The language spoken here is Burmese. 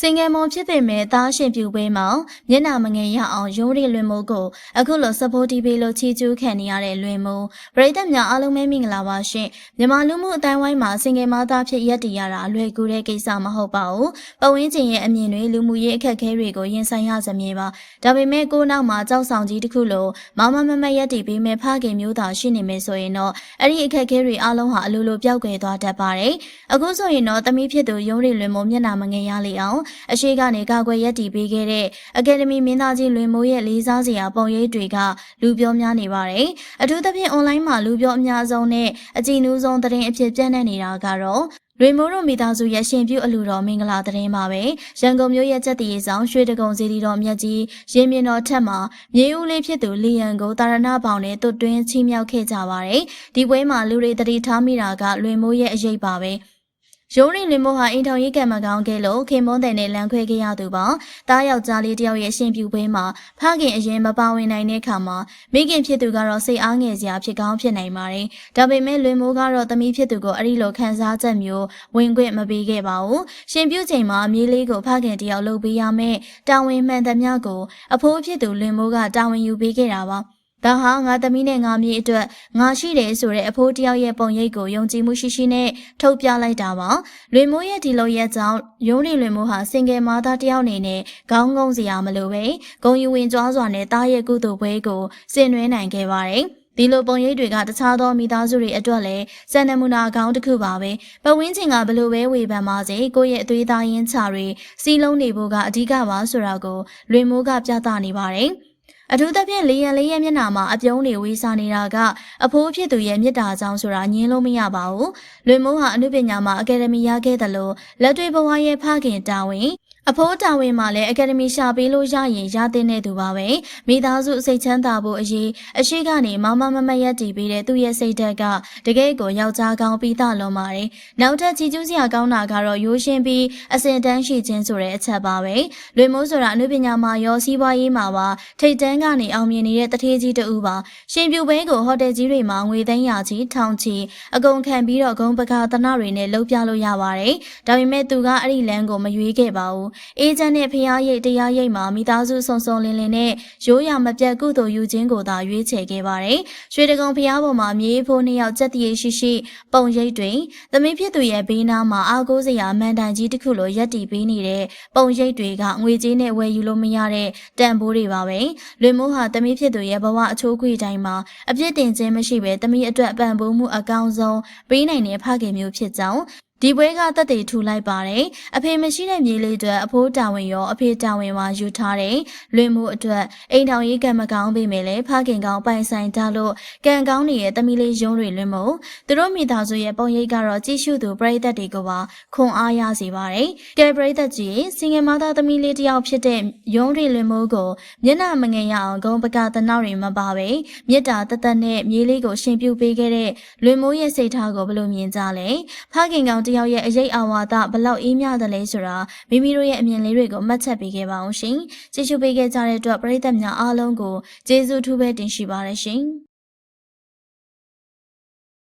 စင်ငယ်မွန်ဖြစ်ပေမဲ့သားရှင်ပြူပွဲမှာမျက်နှာမငယ်ရအောင်ရိုးရီလွင်မိုးကိုအခုလို support တီးပေးလို့ချီးကျူးခံနေရတဲ့လွင်မိုးပရိသတ်များအားလုံးပဲမင်္ဂလာပါရှင်မြန်မာလူမှုအတိုင်းဝိုင်းမှာစင်ငယ်မသားဖြစ်ရက်တည်ရတာအလွယ်ကူတဲ့ကိစ္စမဟုတ်ပါဘူးပဝင်းကျင်ရဲ့အမြင်တွေလူမှုရေးအခက်အခဲတွေကိုရင်ဆိုင်ရစမြဲပါဒါပေမဲ့ကိုနောက်မှာကြောက်ဆောင်ကြီးတစ်ခုလိုမမမမရက်တည်ပေးမဲ့ဖခင်မျိုးသားရှိနေမယ်ဆိုရင်တော့အဲ့ဒီအခက်အခဲတွေအားလုံးဟာအလိုလိုပျောက်ကွယ်သွားတတ်ပါတယ်အခုဆိုရင်တော့တမိဖြစ်သူရုံးရီလွင်မိုးမျက်နှာမငယ်ရလေအောင်အရှိကနေကာကွယ်ရက်တည်ပေးခဲ့တဲ့အကယ်ဒမီမင်းသားကြီးလွင်မိုးရဲ့လေးစားစရာပုံရိပ်တွေကလူပြောများနေပါတယ်။အထူးသဖြင့် online မှာလူပြောအများဆုံးနဲ့အကြည့်နူးဆုံးသတင်းအဖြစ်ပြန့်နှံ့နေတာကတော့လွေမိုးတို့မိသားစုရဲ့ရှင်ပြုအလူတော်မင်္ဂလာသတင်းပါပဲရန်ကုန်မြို့ရဲ့စက်တီဆောင်ရွှေတကုံစီတီတော်မြတ်ကြီးရင်းမြင်တော်ထက်မှာမြေဦးလေးဖြစ်သူလီယန်ကိုတာရဏဘောင်နဲ့တွတ်တွင်းချီးမြှောက်ခဲ့ကြပါတယ်ဒီပွဲမှာလူတွေတတိထားမိတာကလွေမိုးရဲ့အရေးပါပဲ ရုံးရင်လင်မို့ဟာအိမ်ထောင်ရေးကံမကောင်းခဲ့လို့ခင်မွန်းတဲ့နဲ့လမ်းခွဲခဲ့ရသူပါ။တားယောက်ျားလေးတယောက်ရဲ့ရှင်ပြူပွဲမှာဖခင်အရင်မပါဝင်နိုင်တဲ့အခါမှာမိခင်ဖြစ်သူကတော့စိတ်အားငယ်စရာဖြစ်ကောင်းဖြစ်နိုင်ပါတယ်။ဒါပေမဲ့လွင်မိုးကတော့သမီးဖြစ်သူကိုအဲ့ဒီလိုခံစားချက်မျိုးဝင်ခွင့်မပေးခဲ့ပါဘူး။ရှင်ပြူချိန်မှာအမြေးလေးကိုဖခင်တယောက်လုပ်ပေးရမယ်။တာဝန်မှန်သမျှကိုအဖိုးဖြစ်သူလွင်မိုးကတာဝန်ယူပေးခဲ့တာပါ။ ဒါဟာငါသမီးနဲ့ငါမြေအတွက်ငါရှိတယ်ဆိုတဲ့အဖိုးတယောက်ရဲ့ပုံရိပ်ကိုယုံကြည်မှုရှိရှိနဲ့ထုတ်ပြလိုက်တာပါလွေမိုးရဲ့ဒီလိုရဲ့ကြောင့်ရုံးရီလွေမိုးဟာစင်ကယ်မာသားတယောက်အနေနဲ့ခေါင်းငုံစရာမလိုပဲဂုံယူဝင်ကြွားစွာနဲ့တားရဲ့ကုသိုလ်ပွဲကိုဆင်နွှဲနိုင်ခဲ့ပါတယ်ဒီလိုပုံရိပ်တွေကတခြားသောမိသားစုတွေအတွက်လည်းစံနမူနာကောင်းတစ်ခုပါပဲပဝင်းချင်းကဘလို့ပဲဝေဖန်ပါစေကိုယ့်ရဲ့အသွေးသားရင်းချတွေစီးလုံးနေဖို့ကအဓိကပါဆိုတာကိုလွေမိုးကပြသနေပါတယ် အထူးသဖြင့်လေရန်လေးရဲ့မျက်နှာမှာအပြုံးတွေဝေးစားနေတာကအဖိုးဖြစ်သူရဲ့မြစ်တာကြောင့်ဆိုတာညင်းလို့မရပါဘူး။လွင်မိုးဟာအနုပညာမှာအကယ်ဒမီရခဲ့တယ်လို့လက်တွေ့ဘဝရဲ့ဖခင်တာဝန် အဖိုးတာဝန်မှာလည်းအကယ်ဒမီရှာပေးလို့ရရင်ရတဲ့နေသူပါပဲမိသားစုစိတ်ချမ်းသာဖို့အရေးအရှိကနေမမမမရက်တည်ပြီးတဲ့သူ့ရဲ့စိတ်ဓာတ်ကတကယ်ကိုယောက်ျားကောင်းပြီးသားလုံးပါတယ်နောက်ထပ်ချီကျူးစရာကောင်းတာကတော့ရိုးရှင်းပြီးအစင်တန်းရှိခြင်းဆိုတဲ့အချက်ပါပဲလွေမိုးဆိုတာအနုပညာမှာရောစီးပွားရေးမှာပါထိတ်တန်းကနေအောင်မြင်နေတဲ့တထေးကြီးတူပါရှင်ပြူပဲကိုဟိုတယ်ကြီးတွေမှာငွေသိန်းရာချီထောင်ချီအကုန်ခံပြီးတော့ဂုံပကာသနာတွေနဲ့လှုပ်ပြလို့ရပါတယ်ဒါပေမဲ့သူကအဲ့ဒီလမ်းကိုမရွေးခဲ့ပါဘူးအေဂျင့်နဲ့ဖျားရိတ်တရားရိတ်မှာမိသားစုစုံစုံလင်လင်နဲ့ရိုးရာမပြတ်ကုသိုလ်ယူခြင်းကိုသာရွေးချယ်ခဲ့ပါတယ်ရွှေတကုံဖျားပေါ်မှာမြေဖိုးနှစ်ယောက်စက်တည်ရှိရှိပုံရိပ်တွင်သမီးဖြစ်သူရဲ့ဘေးနားမှာအာကိုးစရာမန်တိုင်ကြီးတစ်ခုလိုရက်တည်ပေးနေတဲ့ပုံရိပ်တွေကငွေကြေးနဲ့ဝယ်ယူလို့မရတဲ့တန်ဖိုးတွေပါပဲလွင်မိုးဟာသမီးဖြစ်သူရဲ့ဘဝအချိုးခွေတိုင်းမှာအပြစ်တင်ခြင်းမရှိဘဲသမီးအတွက်ပံ့ပိုးမှုအကောင်းဆုံးပေးနိုင်တဲ့ဖခင်မျိုးဖြစ်ကြောင်း ဒီပွဲကတက်တည်ထူလိုက်ပါတယ်အဖေမရှိတဲ့မြေးလေးတွေအဖိုးတာဝန်ရောအဖေတာဝန်ပါယူထားတယ်လွင်မှုအတွက်အိမ်ထောင်ရေးကံမကောင်းပေမဲ့လည်းဖခင်ကောင်းပိုင်ဆိုင်ထားလို့ကံကောင်းနေတဲ့တမီလေးရုံးတွေလွင်မှုသူတို့မိသားစုရဲ့ပုံရိပ်ကတော့ကြည့်ရှုသူပရိသတ်တွေကိုပါခွန်အားရစေပါတယ်ကဲပရိသတ်ကြီးစင်ငယ်မသားသမီးလေးတယောက်ဖြစ်တဲ့ရုံးတွေလွင်မှုကိုမျက်နှာမငယ်ရအောင်ဂုံပကသနောက်တွေမပါပဲမေတ္တာတသက်နဲ့မြေးလေးကိုရှင်ပြုပေးခဲ့တဲ့လွင်မိုးရဲ့စိတ်ထားကိုဘယ်လိုမြင်ကြလဲဖခင်ကောင်တယောက်ရဲ့အရေးအဝါဒဘလောက်အေးမြတယ်လဲဆိုတာမိမိတို့ရဲ့အမြင်လေးတွေကိုမှတ်ချက်ပေးခဲ့ပါအောင်ရှင်ကြည့်ရှုပေးခဲ့ကြတဲ့အတွက်ပရိသတ်များအားလုံးကိုကျေးဇူးထူးပဲတင်ရှိပါရရှင်